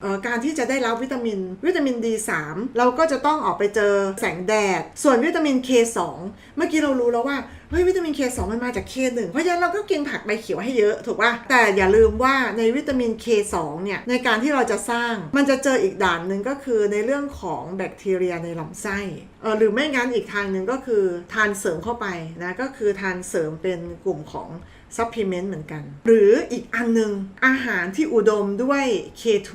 Uh, การที่จะได้รับวิตามิน วิตามิน D3 เราก็จะต้องออกไปเจอแสงแดด ส่วนวิตามิน K2 เมื่อกี้เรารู้แล้วว่าเฮ้ยวิตามิน K2 มันมาจาก K1 เพราะฉะนั้นเราก็กินผักใบเขียวให้เยอะถูกป่ะแต่อย่าลืมว่าในวิตามิน K2 เนี่ยในการที่เราจะสร้างมันจะเจออีกด่านหนึ่งก็คือในเรื่องของแบคทีเรียในลำไส้เออหรือไม่งั้นอีกทางหนึ่งก็คือทานเสริมเข้าไปนะก็คือทานเสริมเป็นกลุ่มของซัพพลีเมนต์เหมือนกัน หรืออีกอันหนึงอาหารที่อุดมด้วย K2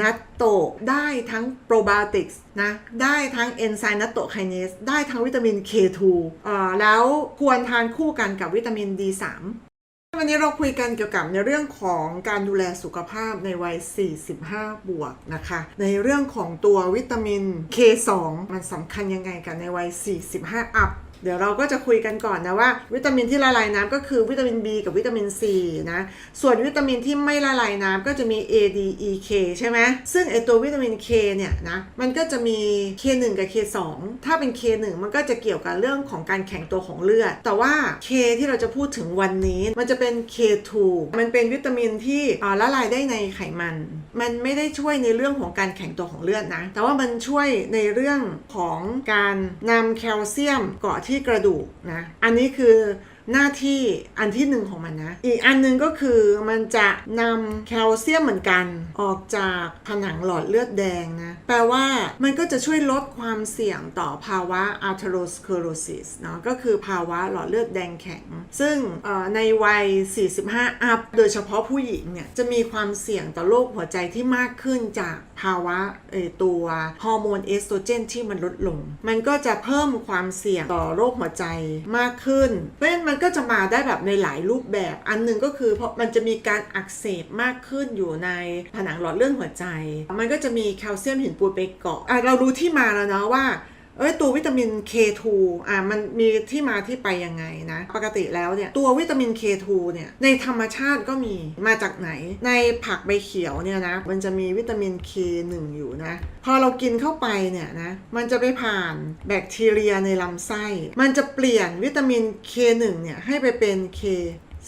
นัตโตได้ทั้งโปรไบโอติกส์นะ ได้ทั้งเอนไซม์นัตโตไคเนสได้ทั้งวิตามิน K2 อ่าแล้วควรทานคู่กันกับวิตามิน D3 วันนี้เราคุยกันเกี่ยวกับในเรื่องของการดูแลสุขภาพในวัย 45 บวกนะคะ ในเรื่องของตัววิตามิน K2 มันสำคัญยังไงกันในวัย 45 อัพ เดี๋ยวเราก็จะคุยกันก่อนนะว่า วิตามินที่ละลายน้ำก็คือวิตามิน B กับวิตามิน C นะ ส่วนวิตามินที่ไม่ละลายน้ำก็จะมี A D E K ใช่ไหมซึ่งไอตัววิตามิน K เนี่ยนะมันก็จะมี K1 กับ K2 ถ้าเป็น K1 มันก็จะเกี่ยวกับเรื่องของการแข็งตัวของเลือด แต่ว่า K ที่เราจะพูดถึงวันนี้มันจะเป็น K2 มันเป็นวิตามินที่ละลายได้ในไขมัน มันไม่ได้ช่วยในเรื่องของการแข็งตัวของเลือดนะ แต่ว่ามันช่วยในเรื่องของการนำแคลเซียมเกาะที่กระดูกนะ อันนี้คือ หน้าที่อันที่หนึ่งของมันนะ อีกอันหนึงก็คือมันจะนำแคลเซียมเหมือนกัน ออกจากผนังหลอดเลือดแดงนะ แปลว่ามันก็จะช่วยลดความเสี่ยงต่อภาวะ atherosclerosis เนาะก็คือภาวะหลอดเลือดแดงแข็ง ซึ่งในวัย 45 อัพ โดยเฉพาะผู้หญิงเนี่ย จะมีความเสี่ยงต่อโรคหัวใจที่มากขึ้นจากภาวะตัวฮอร์โมนเอสโตรเจนที่มันลดลง มันก็จะเพิ่มความเสี่ยงต่อโรคหัวใจมากขึ้น เพราะฉะนั้นมันก็จะมาได้แบบในหลายรูปแบบ อันหนึ่งก็คือเพราะมันจะมีการอักเสบมากขึ้นอยู่ในผนังหลอดเลือดหัวใจ มันก็จะมีแคลเซียมหินปูนไปเกาะอะเรารู้ที่มาแล้วเนาะว่า เอ้ยตัววิตามิน K2 อะมันมีที่มาที่ไปยังไงนะ ปกติแล้วเนี่ยตัววิตามิน K2 เนี่ยในธรรมชาติก็มีมาจากไหน ในผักใบเขียวเนี่ยนะมันจะมีวิตามิน K1 อยู่นะ พอเรากินเข้าไปเนี่ยนะมันจะไปผ่านแบคทีเรียในลำไส้ มันจะเปลี่ยนวิตามิน K1 เนี่ยให้ไปเป็น K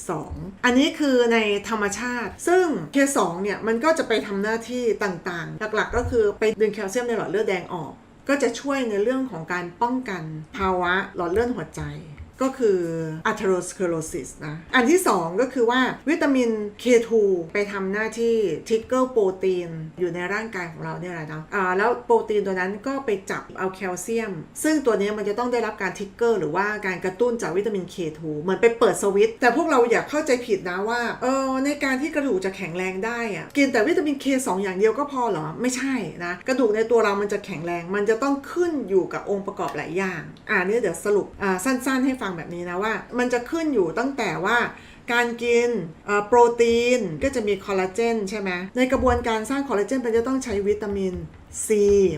2 อันนี้คือในธรรมชาติ ซึ่ง K2 เนี่ยมันก็จะไปทำหน้าที่ต่างๆ หลักๆ ก็คือไปดึงแคลเซียมในหลอดเลือดแดงออก ก็จะช่วยในเรื่องของการป้องกันภาวะหลอดเลือดหัวใจ ก็คือ atherosclerosis นะ อันที่ 2 ก็คือว่าวิตามิน K2 ไปทำหน้าที่ trigger โปรตีนอยู่ในร่างกายของเราเนี่ยแหละเนาะอ่าแล้วโปรตีนตัวนั้นก็ไปจับเอาแคลเซียม ซึ่งตัวนี้มันจะต้องได้รับการ trigger หรือว่าการกระตุ้นจากวิตามิน K2 เหมือนไปเปิดสวิตช์แต่พวกเราอย่าเข้าใจผิดนะว่าเออในการที่กระดูกจะแข็งแรงได้อะกินแต่วิตามิน K2 อย่างเดียวก็พอเหรอ ไม่ใช่นะ กระดูกในตัวเรามันจะแข็งแรง มันจะต้องขึ้นอยู่กับองค์ประกอบหลายอย่าง อ่าเนี่ยเดี๋ยวสรุปอ่าสั้น ๆ ให้ฟังแบบนี้นะว่า มันจะขึ้นอยู่ตั้งแต่ว่าการกินโปรตีนก็จะมีคอลลาเจนใช่ไหมในกระบวนการสร้างคอลลาเจนมันจะต้องใช้วิตามิน C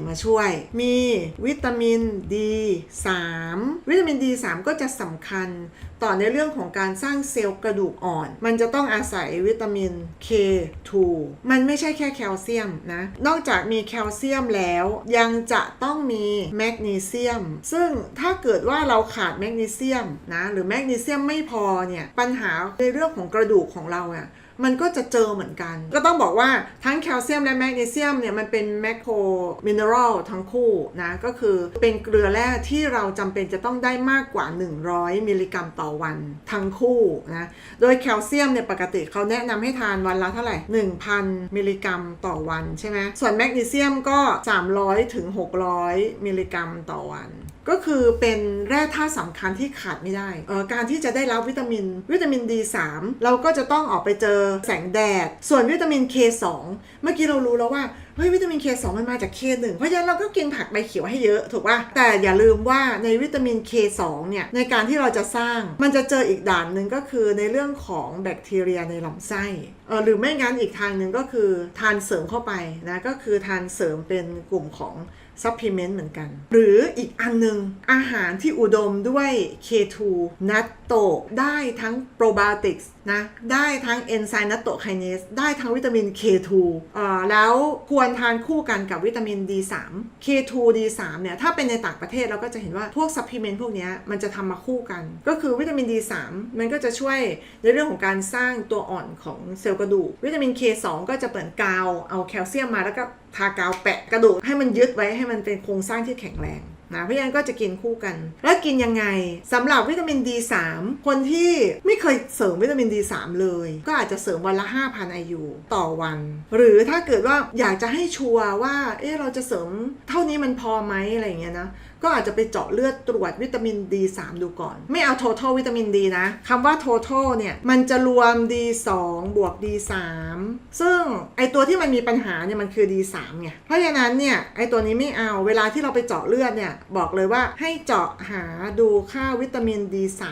มาช่วย มีวิตามิน D3 วิตามิน D3 ก็จะสำคัญต่อในเรื่องของการสร้างเซลล์กระดูกอ่อน มันจะต้องอาศัยวิตามิน K2 มันไม่ใช่แค่แคลเซียมนะ นอกจากมีแคลเซียมแล้ว ยังจะต้องมีแมกนีเซียม ซึ่งถ้าเกิดว่าเราขาดแมกนีเซียมนะหรือแมกนีเซียมไม่พอเนี่ย ปัญหาในเรื่องของกระดูกของเราอะมันก็จะเจอเหมือนกัน ก็ต้องบอกว่าทั้งแคลเซียมและแมกนีเซียมเนี่ยมันเป็นแมคโครมินเนอรัลทั้งคู่นะก็คือเป็นเกลือแร่ที่เราจำเป็นจะต้องได้มากกว่า 100 มิลลิกรัมต่อวันทั้งคู่นะโดยแคลเซียมเนี่ยปกติเขาแนะนำให้ทานวันละเท่าไหร่ 1,000 มิลลิกรัมต่อวันใช่ไหมส่วนแมกนีเซียมก็ 300ถึง600 มิลลิกรัมต่อวัน ก็คือเป็นแร่ธาตุสำคัญที่ขาดไม่ได้เออการที่จะได้รับวิตามิน วิตามิน D3 เราก็จะต้องออกไปเจอแสงแดด ส่วนวิตามิน K2 เมื่อกี้เรารู้แล้วว่าเฮ้ยวิตามิน K2 มันมาจาก K1 เพราะฉะนั้นเราก็กินผักใบเขียวให้เยอะถูกป่ะ แต่อย่าลืมว่าในวิตามิน K2 เนี่ยในการที่เราจะสร้างมันจะเจออีกด่านหนึ่งก็คือในเรื่องของแบคทีเรียในลำไส้เออหรือไม่งั้นอีกทางหนึ่งก็คือทานเสริมเข้าไปนะก็คือทานเสริมเป็นกลุ่มของ ซัพพลีเมนต์เหมือนกัน หรืออีกอันหนึง อาหารที่อุดมด้วย K2 นัตโตได้ทั้งโปรไบโอติกส์ นะได้ทั้งเอนไซม์นัตโตไคเนสได้ทั้งวิตามิน K2 อ่าแล้วควรทานคู่กันกับวิตามิน D3 K2 D3 เนี่ยถ้าเป็นในต่างประเทศเราก็จะเห็นว่าพวกซัพพลีเมนต์พวกนี้มันจะทำมาคู่กัน ก็คือวิตามิน D3 มันก็จะช่วยในเรื่องของการสร้างตัวอ่อนของเซลล์กระดูกวิตามิน K2 ก็จะเปิดกาวเอาแคลเซียมมาแล้วก็ทากาวแปะกระดูกให้มันยึดไว้ให้มันเป็นโครงสร้างที่แข็งแรง นะเพราะฉะนั้นก็จะกินคู่กัน แล้วกินยังไงสำหรับวิตามิน D3 คนที่ไม่เคยเสริมวิตามิน D3 เลย ก็อาจจะเสริมวันละ 5,000 IU ต่อวัน หรือถ้าเกิดว่าอยากจะให้ชัวร์ว่าเอ๊ะเราจะเสริมเท่านี้มันพอไหมอะไรเงี้ยนะก็อาจจะไปเจาะเลือดตรวจวิตามิน D3 ดูก่อน ไม่เอา total วิตามิน D นะคำว่า total เนี่ย มันจะรวม D2 บวก D3 ซึ่งไอตัวที่มันมีปัญหาเนี่ยมันคือ D3 ไงเพราะฉะนั้นเนี่ยไอตัวนี้ไม่เอาเวลาที่เราไปเจาะเลือดเนี่ยบอกเลยว่าให้เจาะหาดูค่าวิตามิน D3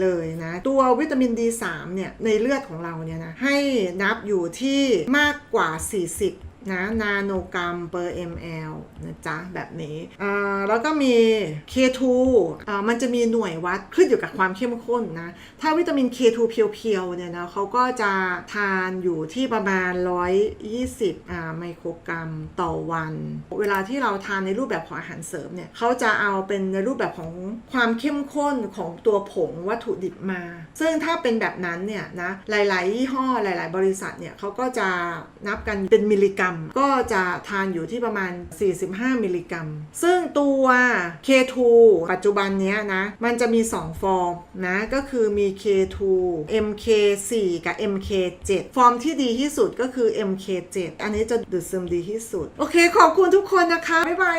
เลยนะ ตัววิตามิน D3 เนี่ยในเลือดของเราเนี่ยนะให้นับอยู่ที่มากกว่า 40 นะนาโนกรัม per ml นะจ๊ะ แบบนี้อ่าแล้วก็มี K2 อ่ามันจะมีหน่วยวัดขึ้นอยู่กับความเข้มข้นนะ ถ้าวิตามิน K2 เพียวๆเนี่ยนะเขาก็จะทานอยู่ที่ประมาณ 120อ่าไมโครกรัมต่อวัน เวลาที่เราทานในรูปแบบของอาหารเสริมเนี่ยเขาจะเอาเป็นในรูปแบบของความเข้มข้นของตัวผงวัตถุดิบมา ซึ่งถ้าเป็นแบบนั้นเนี่ยนะหลายๆยี่ห้อหลาย ๆ บริษัทเนี่ยเขาก็จะนับกันเป็นมิลลิกรัมก็จะทานอยู่ที่ประมาณ 45 มิลลิกรัม ซึ่งตัว K2 ปัจจุบันนี้นะ มันจะมี 2 ฟอร์มนะ ก็คือมี K2 MK4 กับ MK7 ฟอร์มที่ดีที่สุดก็คือ MK7 อันนี้จะดูดซึมดีที่สุด โอเค ขอบคุณทุกคนนะคะ บ๊ายบาย